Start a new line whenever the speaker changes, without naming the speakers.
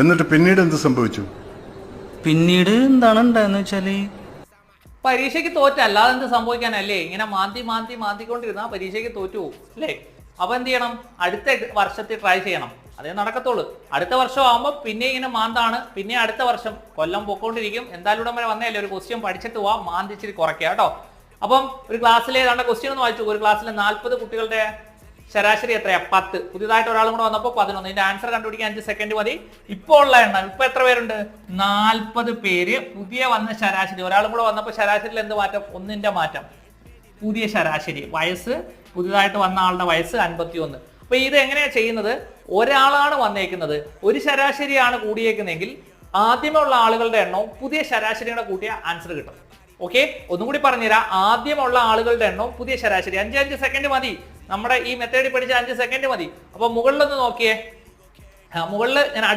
എന്നിട്ട് പിന്നീട് എന്ത് സംഭവിച്ചു?
പിന്നീട് എന്താണ് ഉണ്ടായെന്ന് വെച്ചാൽ?
പരീക്ഷയ്ക്ക് തോറ്റ അല്ലാതെ എന്ത് സംഭവിക്കാനല്ലേ? ഇങ്ങനെ മാന്തി മാന്തി മാന്തിക്കൊണ്ടിരുന്ന പരീക്ഷയ്ക്ക് തോറ്റു പോകും അല്ലേ? അപ്പൊ എന്ത് ചെയ്യണം? അടുത്ത വർഷത്തിൽ ട്രൈ ചെയ്യണം. അതേ നടക്കത്തുള്ളൂ. അടുത്ത വർഷം ആകുമ്പോൾ പിന്നെ ഇങ്ങനെ മാന്താണ്. പിന്നെ അടുത്ത വർഷം കൊല്ലം പൊക്കോണ്ടിരിക്കും. എന്തായാലും ഇവിടെ വരെ വന്നതല്ലേ? ഒരു ക്വസ്റ്റ്യൻ പഠിച്ചിട്ട് പോവാ. മാന്തിച്ചിട്ട് കുറയ്ക്കുക കേട്ടോ. അപ്പം ഒരു ക്ലാസ്സിലെ ഏതാണ്ട് ക്വസ്റ്റ്യൻ ഒന്ന് വായിച്ചു. ഒരു ക്ലാസ്സിലെ നാൽപ്പത് കുട്ടികളുടെ ശരാശരി എത്രയാ? പത്ത്. പുതിയതായിട്ട് ഒരാളും കൂടെ വന്നപ്പോൾ പതിനൊന്ന്. ഇതിന്റെ ആൻസർ കണ്ടുപിടിക്കാൻ അഞ്ച് സെക്കൻഡ് മതി. ഇപ്പോൾ ഉള്ള എണ്ണം. ഇപ്പൊ എത്ര പേരുണ്ട്? നാൽപ്പത് പേര് പുതിയ വന്ന ശരാശരി. ഒരാളും കൂടെ വന്നപ്പോൾ ശരാശരിയിൽ എന്ത് മാറ്റം? ഒന്നിന്റെ മാറ്റം. പുതിയ ശരാശരി. വയസ്സ് പുതിയതായിട്ട് വന്ന ആളുടെ വയസ്സ് അൻപത്തി ഒന്ന് അപ്പൊ ഇത് എങ്ങനെയാ ചെയ്യുന്നത്? ഒരാളാണ് വന്നേക്കുന്നത്. ഒരു ശരാശരിയാണ് കൂടിയേക്കുന്നതെങ്കിൽ ആദ്യമുള്ള ആളുകളുടെ എണ്ണവും പുതിയ ശരാശരിയുടെ കൂട്ടിയ ആൻസർ കിട്ടും. ഓക്കെ ഒന്നും കൂടി പറഞ്ഞുതരാം. ആദ്യമുള്ള ആളുകളുടെ എണ്ണവും പുതിയ ശരാശരി. അഞ്ച് അഞ്ച് സെക്കൻഡ് മതി. നമ്മുടെ ഈ മെത്തേഡിൽ പഠിച്ച അഞ്ച് സെക്കൻഡ് മതി. അപ്പൊ മുകളിലൊന്ന് നോക്കിയേ. മുകളിൽ ഞാൻ അടുത്ത